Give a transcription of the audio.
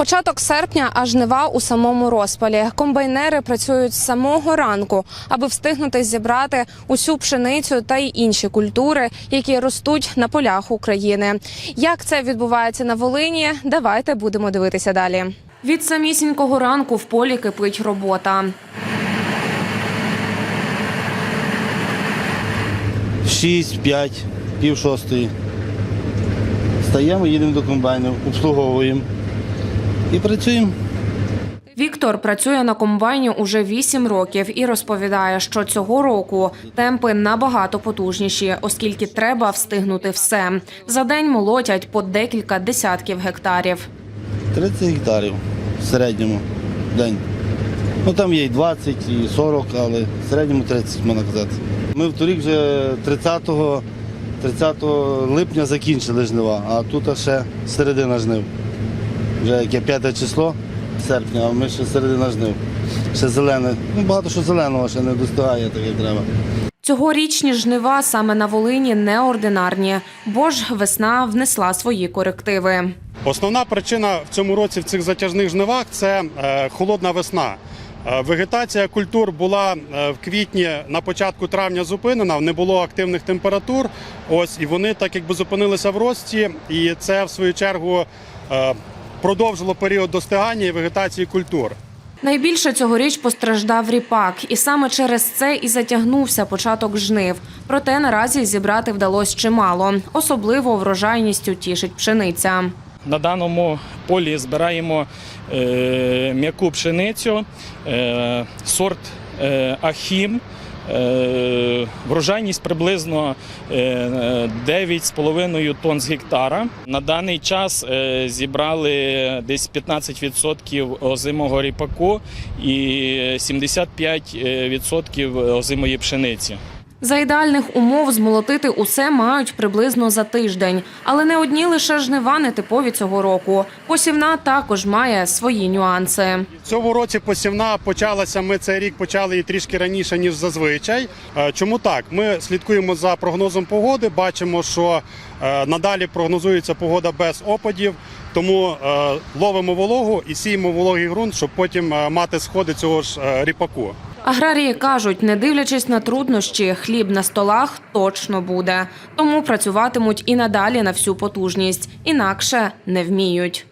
Початок серпня, а жнива у самому розпалі. Комбайнери працюють з самого ранку, аби встигнути зібрати усю пшеницю та й інші культури, які ростуть на полях України. Як це відбувається на Волині? Давайте будемо дивитися далі. Від самісінького ранку в полі кипить робота. Шість, п'ять, пів шостої. Стаємо, їдемо до комбайнів, обслуговуємо і працюємо. Віктор працює на комбайні уже 8 років і розповідає, що цього року темпи набагато потужніші, оскільки треба встигнути все. За день молотять по декілька десятків гектарів. 30 гектарів в середньому в день. Ну там є і 20, і 40, але в середньому 30, можна казати. Ми в торік вже 30, 30 липня закінчили жнива, а тут ще середина жнив. Вже яке 5 число серпня, а ми ще середина жнив. Ще зелене. Ну, багато що зеленого ще не достигає, так як треба. Цьогорічні жнива саме на Волині неординарні, бо ж весна внесла свої корективи. Основна причина в цьому році в цих затяжних жнивах це е, холодна весна. Е, Вегетація культур була е, в квітні на початку травня зупинена, не було активних температур. Ось і вони так якби зупинилися в рості, і це в свою чергу продовжило період достигання і вегетації культур. Найбільше цьогоріч постраждав ріпак, і саме через це і затягнувся початок жнив. Проте наразі зібрати вдалося чимало. Особливо врожайністю тішить пшениця. На даному полі збираємо е, м'яку пшеницю, е, сорт е, Ахім. Е, врожайність приблизно е, 9,5 тонн з гектара. На даний час е, зібрали десь 15% озимого ріпаку і 75% озимої пшениці. За ідеальних умов змолотити усе мають приблизно за тиждень, але не одні лише жнива нетипові цього року. Посівна також має свої нюанси. В цьому році посівна почалася. Ми цей рік почали її трішки раніше ніж зазвичай. Е, Чому так? Ми слідкуємо за прогнозом погоди. Бачимо, що е, надалі прогнозується погода без опадів. Тому е, ловимо вологу і сіємо вологий ґрунт, щоб потім мати сходи цього ж ріпаку. Аграрії кажуть, не дивлячись на труднощі, хліб на столах точно буде. Тому працюватимуть і надалі на всю потужність, інакше не вміють.